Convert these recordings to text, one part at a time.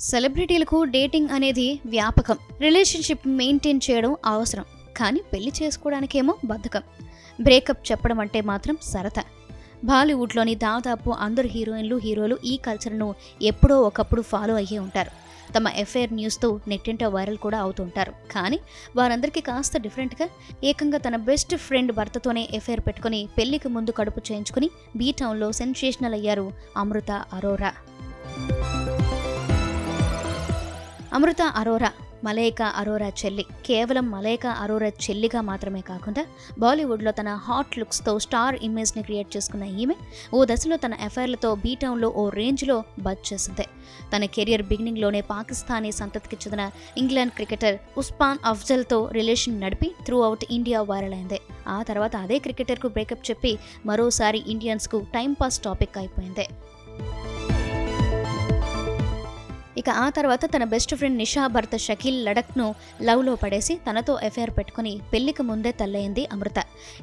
సెలబ్రిటీలకు dating అనేది వ్యాపకం. Relationship maintain చేయడం అవసరం. కానీ పెళ్ళి చేసుకోవడానికేమో బద్ధకం. బ్రేకప్ చెప్పడం అంటే మాత్రం సరదా బాలీవుడ్లోని దాదాపు అందరు హీరోయిన్లు హీరోలు ఈ కల్చర్ను ఎప్పుడో ఒకప్పుడు ఫాలో అయ్యే ఉంటారు. తమ ఎఫ్ఐఆర్ న్యూస్తో నెట్టింట వైరల్ కూడా అవుతుంటారు. కానీ వారందరికీ కాస్త డిఫరెంట్గా ఏకంగా తన బెస్ట్ ఫ్రెండ్ భర్తతోనే ఎఫ్ఐఆర్ పెట్టుకుని పెళ్ళికి ముందు కడుపు చేయించుకుని బీ టౌన్లో సెన్సేషనల్ అయ్యారు అమృత అరోరా. అమృత అరోరా మలైకా అరోరా చెల్లి. కేవలం మలైకా అరోరా చెల్లిగా మాత్రమే కాకుండా బాలీవుడ్లో తన హాట్ లుక్స్తో స్టార్ ఇమేజ్ని క్రియేట్ చేసుకున్న ఈమె ఓ దశలో తన ఎఫ్ఐఆర్లతో బీటౌన్లో ఓ రేంజ్లో బజ్ చేసింది. తన కెరియర్ బిగినింగ్లోనే పాకిస్తానీ సంతతికి చెందిన ఇంగ్లాండ్ క్రికెటర్ ఉస్మాన్ అఫ్జల్తో రిలేషన్ నడిపి త్రూ అవుట్ ఇండియా వైరల్ అయింది. ఆ తర్వాత అదే క్రికెటర్కు బ్రేకప్ చెప్పి మరోసారి ఇండియన్స్కు టైంపాస్ టాపిక్ అయిపోయింది. ఇక ఆ తర్వాత తన బెస్ట్ ఫ్రెండ్ నిషా భర్త షకీల్ లడక్ను లవ్లో పడేసి తనతో ఎఫ్ఐఆర్ పెట్టుకుని పెళ్ళికి ముందే తల్లయింది అమృత.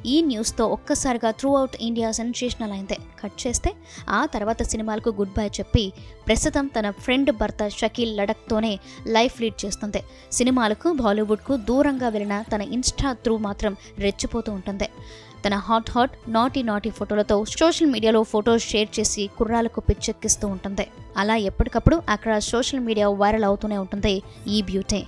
ఈ న్యూస్తో ఒక్కసారిగా త్రూ అవుట్ ఇండియా సెన్సేషనల్ అయింది. కట్ చేస్తే ఆ తర్వాత సినిమాలకు గుడ్ బై చెప్పి ప్రస్తుతం తన ఫ్రెండ్ భర్త షకీల్ లడక్తోనే లైఫ్ లీడ్ చేస్తుంది. సినిమాలకు బాలీవుడ్కు దూరంగా వెళ్ళిన తన ఇన్స్టా త్రూ మాత్రం రెచ్చిపోతూ ఉంటుంది. తన హాట్ హాట్ నాటి నాటి ఫోటోలతో సోషల్ మీడియాలో ఫోటోస్ షేర్ చేసి కుర్రాలకు పిచ్చెక్కిస్తూ ఉంటుంది. అలా ఎప్పటికప్పుడు అక్కడ సోషల్ మీడియా వైరల్ అవుతూనే ఉంటుంది ఈ బ్యూటీ.